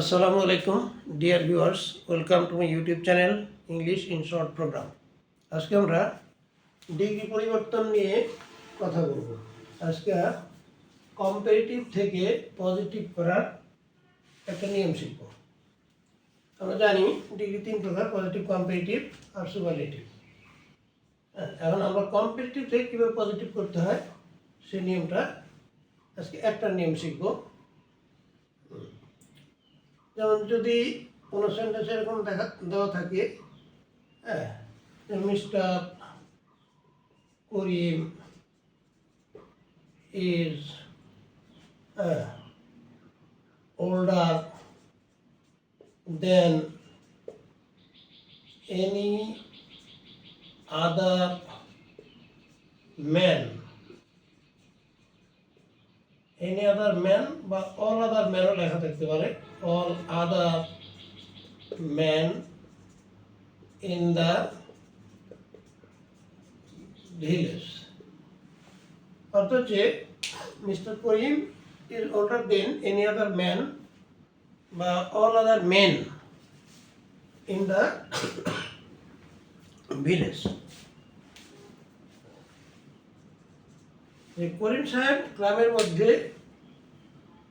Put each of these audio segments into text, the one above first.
আসসালামু আলাইকুম, dear viewers, welcome to my YouTube channel English in short program. আজকে আমরা ডিগ্রি পরিবর্তন নিয়ে কথা বলব। আজকে কম্পারেটিভ থেকে পজিটিভ করার একটা নিয়ম শিখব। আমরা জানি ডিগ্রি তিন প্রকার পজিটিভ কম্পারেটিভ আর সুপারলেটিভ এখন আমরা কম্পারেটিভ থেকে কীভাবে পজিটিভ করতে হয় সেই নিয়মটা আজকে একটা নিয়ম শিখব। যেমন যদি কোনো সেন্টেন্স এরকম দেখা, দেওয়া থাকে হ্যাঁ mister Karim is older than any other man. Any other man বা অল আদার ম্যানও লেখা থাকতে পারে। All other man in the village অর্থ হচ্ছে mister Karim is older than any other man বা all other men in the village Karim সাহেব গ্রামের মধ্যে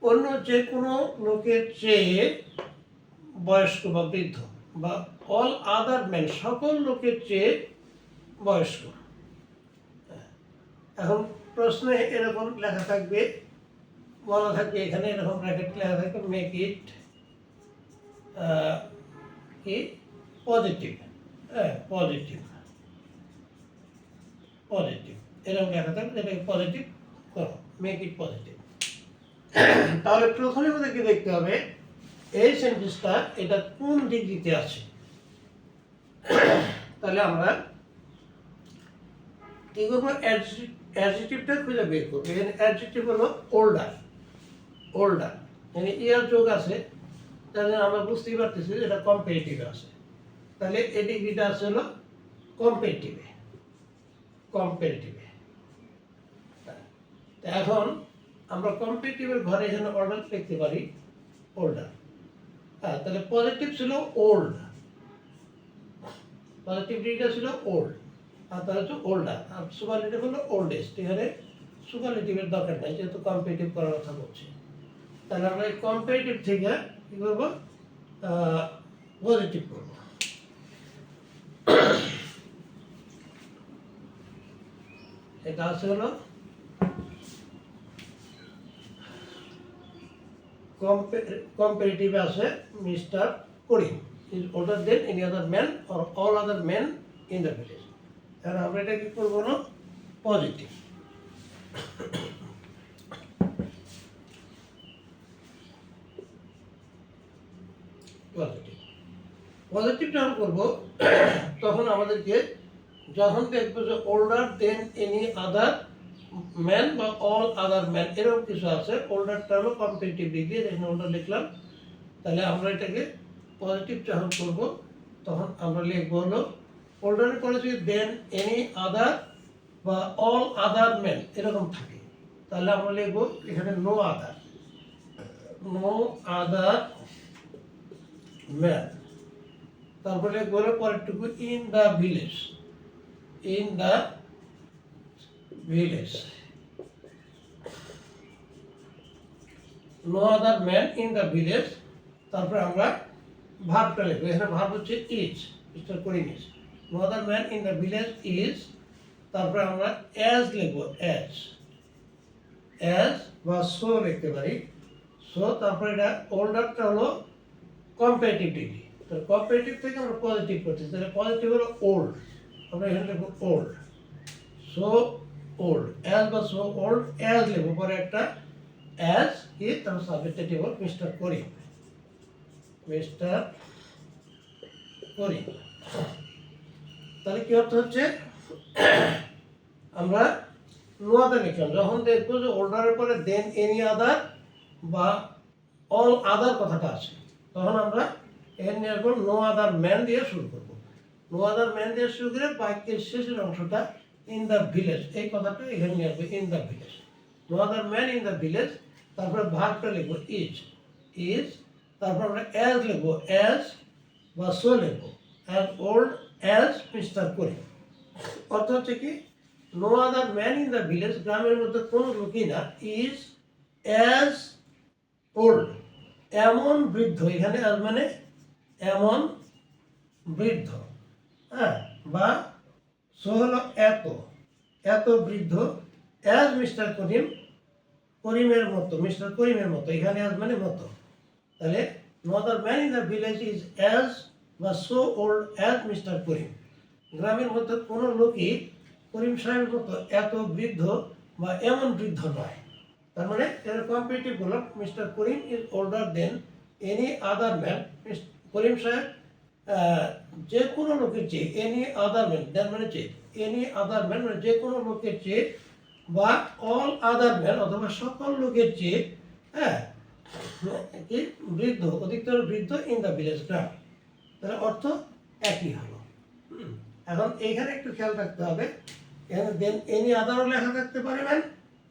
অন্য যে কোনো লোকের চেয়ে বয়স্ক বা বৃদ্ধ বা অল আদার ম্যান সকল লোকের চেয়ে বয়স্ক। এখন প্রশ্নে এরকম লেখা থাকবে, বলা থাকবে, এখানে এরকম ব্র্যাকেট লেখা থাকবে মেক ইট কি? পজিটিভ হ্যাঁ পজিটিভ পজিটিভ এরকম লেখা থাকবে যেটাকে পজিটিভ করো মেক ইট পজিটিভ তাহলে প্রথমে আমাদেরকে দেখতে হবে এই সেন্টেন্সটা এটা কোন ডিগ্রিতে আছে? তাহলে আমরা কি করব? অ্যাডজেটিভটা খুঁজে বের করব। এখানে অ্যাডজেটিভ হলো ওল্ডার ওল্ডার মানে ইয়ার যোগ আছে, তাহলে আমরা বুঝতেই পারতেছি যে এটা কম্পারেটিভে আছে। তাহলে এই ডিগ্রিটা আছে হলো কম্পারেটিভে কম্পারেটিভে এখন আমরা কম্পিটিটিভের ঘরে এখানে অর্ডার লিখতে পারি ওল্ডার হ্যাঁ তাহলে পজিটিভ ছিল ওল্ড পজিটিভ ডিগ্রিটা ছিল ওল্ড আর তাহলে হচ্ছে ওল্ডার আর সুপারলেটিভ হলো ওল্ডেস্ট এখানে সুপারলেটিভের দরকার নাই, যেহেতু কম্পিটিটিভ করার কথা বলছি। তাহলে আমরা এই কম্পিটিটিভ থেকে কী করব? পজিটিভ করব। এটা আছে হলো কম্পারিটিভে আছে mister Karim is older than any other man or all other man in the village আর আমরা এটা কি করব না? পজিটিভ পজিটিভ পজিটিভ যখন করব তখন আমাদেরকে যখন দেখব যে older than any other man বা অল আদার ম্যান এরকম কিছু আছে। ওল্ডারটা হলো কম্পিটিটিভ ডিগ্রি এখানে ওল্ডার লিখলাম। তাহলে আমরা এটাকে পজিটিভ যখন করব। তখন আমরা লিখব হলো ওল্ডারের পরে যদি দেন এনি আদার বা অল আদার ম্যান এরকম থাকে। তাহলে আমরা লিখব এখানে no other no other man তারপরে লিখব পরেরটুকু in the village in the village. No other man in the village. তারপরে আমরা ভাবটা লিখব। এখানে ভাব হচ্ছে is mister is no other man in the village is তারপরে আমরা অ্যাজ লিখব অ্যাজ অ্যাজ বা সো লিখতে পারি। সো তারপরে এটা ওল্ডারটা হলো কম্পারেটিভ ডিগ্রি তো কম্পারেটিভ থেকে আমরা পজিটিভ করতেছি তাহলে পজিটিভ হলো ওল্ড আমরা এখানে লিখব ওল্ড সো ওল্ড অ্যাজ বা সো ওল্ড অ্যাজ লিখব। পরে একটা কি তার সাবজেক্টে দিব মিস্টার করিম মিস্টার করিম তাহলে কি অর্থ হচ্ছে? আমরা নো আদার লিখলাম যখন দেখব যে ওল্ডারের পরে দেন এনি আদার বা অল আদার কথাটা আছে, তখন আমরা এর নিয়ে আসব নো আদার ম্যান দিয়ে শুরু করব। নো আদার ম্যান দিয়ে শুরু করে বাক্যের শেষের অংশটা ইন দ্য ভিলেজ এই কথাটা এখানে নিয়ে আসবে in the village no other man in the village তারপরে ভাগটা লিখব ইজ ইজ তারপর আমরা অ্যাজ লিখব অ্যাজ বা সো লিখব as old as mister Karim অর্থ হচ্ছে কি no other man in the village গ্রামের মধ্যে কোনো লোকই না ইজ অ্যাজ ওল্ড এমন বৃদ্ধ, এখানে আজ মানে এমন বৃদ্ধ হ্যাঁ বা সো হলো এত এত বৃদ্ধ অ্যাজ মিস্টার করিম, করিমের মতো, মিস্টার করিমের মতো, এখানে আজ মানে মতো। তাহলে no man in the village is as বা so old as mister Karim. গ্রামের মধ্যে কোনো লোকই করিম সাহেবের মতো এত বৃদ্ধ বা এমন বৃদ্ধ নয়। তার মানে এর কম্পিটিভ হলো mister Karim is older than any other man Karim সাহেব যে কোনো লোকের চেয়ে এনি আদার ম্যান দেন মানে চেয়ে এনি আদার ম্যান মানে যে কোনো লোকের চেয়ে বা অল আদার ম্যান অথবা সকল লোকের চেয়ে হ্যাঁ কি বৃদ্ধ, অধিকতর বৃদ্ধ ইন দ্য ভিলেজ গ্রাম তাহলে অর্থ একই হলো। এখন এইখানে একটু খেয়াল রাখতে হবে। এখানে দেন এনি আদারও লেখা থাকতে পারে man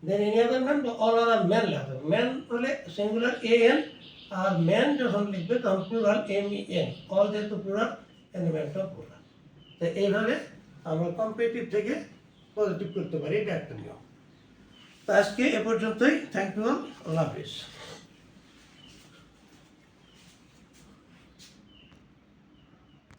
than any other man বা অল আদার ম্যান লেখা থাকবে। ম্যান হলে সিঙ্গুলার এ এন আর ম্যান যখন লিখবে তখন plural M E N all যেহেতু প্লুরাল এনিম্যানটাও প্লুরাল তো এইভাবে আমরা কম্পিটিভ থেকে পজিটিভ করতে পারি এটা একটা নিয়ম। তো আজকে এ পর্যন্তই। থ্যাংক ইউ আল্লাহ হাফিজ।